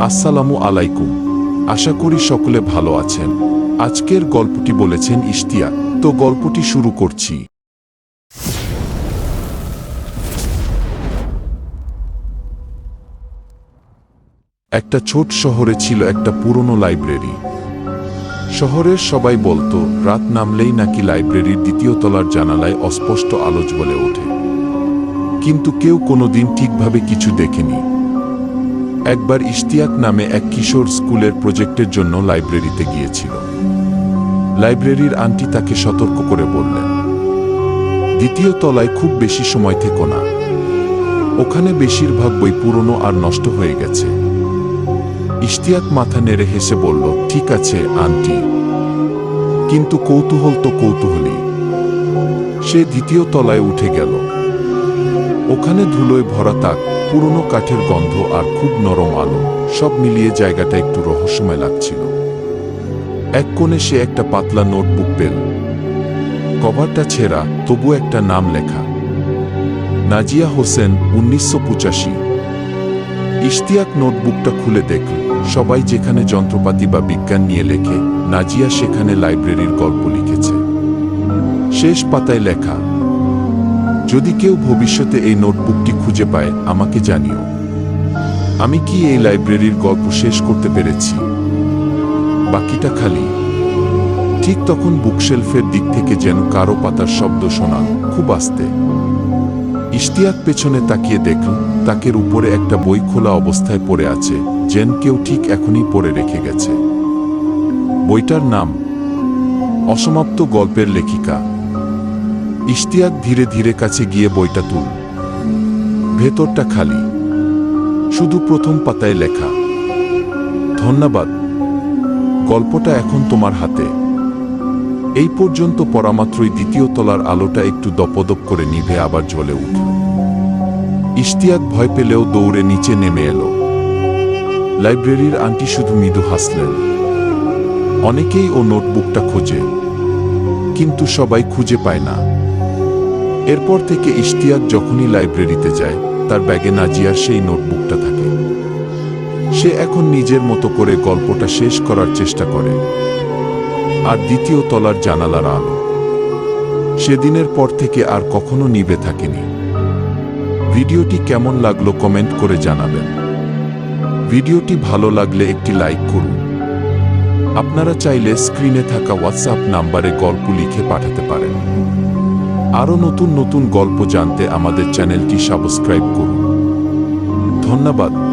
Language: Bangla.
আসসালামু আলাইকুম। আশা করি সকলে ভালো আছেন। আজকের গল্পটি বলেছেন ইশতিয়াক। তো গল্পটি শুরু করছি। একটা ছোট শহরে ছিল একটা পুরনো লাইব্রেরি। শহরের সবাই বলতো, রাত নামলেই নাকি লাইব্রেরির দ্বিতীয় তলার জানালায় অস্পষ্ট আলোচ বলে ওঠে। কিন্তু কেউ কোনোদিন ঠিকভাবে কিছু দেখেনি। একবার ইশতিয়াক নামে এক কিশোর স্কুলের প্রজেক্টের জন্য লাইব্রেরিতে গিয়েছিল। লাইব্রেরির আন্টি তাকে সতর্ক করে বললেন, দ্বিতীয় তলায় খুব বেশি সময় থেকো না। ওখানে বেশিরভাগ বই পুরনো আর নষ্ট হয়ে গেছে। ইশতিয়াক মাথা নেড়ে হেসে বলল, ঠিক আছে, আন্টি। কিন্তু কৌতূহল তো কৌতূহলী। সে দ্বিতীয় তলায় উঠে গেল। ওখানে ধুলোয় ভরা তাক পুরনো কাঠের গন্ধ আর খুব নরম আলো, সব মিলিয়ে জায়গাটা একটু রহস্যময় লাগছিল। এক কোণে সে একটা পাতলা নোটবুক পেল। কভারটা ছেঁড়া তবু একটা নাম লেখা। নাজিয়া হোসেন, উনিশশো পঁচাশি। ইশতিয়াক নোটবুকটা খুলে দেখল সবাই যেখানে যন্ত্রপাতি বা বিজ্ঞান নিয়ে লেখে, নাজিয়া সেখানে লাইব্রেরির গল্প লিখেছে। শেষ পাতায় লেখা যদি কেউ ভবিষ্যতে এই নোটবুকটি খুঁজে পায়, আমাকে জানিও। আমি কি এই লাইব্রেরির গল্প শেষ করতে পেরেছি? বাকিটা খালি। ঠিক তখন বুকশেলফের দিক থেকে যেন কারও পাতার শব্দ শোনা খুব আস্তে। ইশতিয়াক পেছনে তাকিয়ে দেখল, তাকের উপরে একটা বই খোলা অবস্থায় পড়ে আছে, যেন কেউ ঠিক এখনই পড়ে রেখে গেছে। বইটার নাম, অসমাপ্ত গল্পের লেখিকা। ইশতিয়াক ধীরে ধীরে কাছে গিয়ে বইটা তুল। ভেতরটা খালি। শুধু প্রথম পাতায় লেখা। ধন্যবাদ। গল্পটা এখন তোমার হাতে। এই পর্যন্ত পরামাত্রই দ্বিতীয় তলার আলোটা একটু দপদপ করে নিভে আবার জ্বলে উঠল। ইশতিয়াক ভয় পেলেও দৌড়ে নিচে নেমে এলো। লাইব্রেরির আন্টি শুধু মৃদু হাসলেন। অনেকেই ও নোটবুকটা খোঁজে। কিন্তু সবাই খুঁজে পায় না। এরপর থেকে ইশতিয়াক যখনই লাইব্রেরিতে যায়, তার ব্যাগে নাজিয়ার সেই নোটবুকটা থাকে। সে এখন নিজের মতো করে গল্পটা শেষ করার চেষ্টা করে। আর দ্বিতীয় তলার জানালার আলো। সেদিনের পর থেকে আর কখনো নিবে থাকেনি। ভিডিওটি কেমন লাগল কমেন্ট করে জানাবেন। ভিডিওটি ভালো লাগলে একটি লাইক করুন। আপনারা চাইলে স্ক্রিনে থাকা হোয়াটসঅ্যাপ নাম্বারে গল্প লিখে পাঠাতে পারেন। আরও নতুন নতুন গল্প জানতে আমাদের চ্যানেলটি সাবস্ক্রাইব করুন। ধন্যবাদ।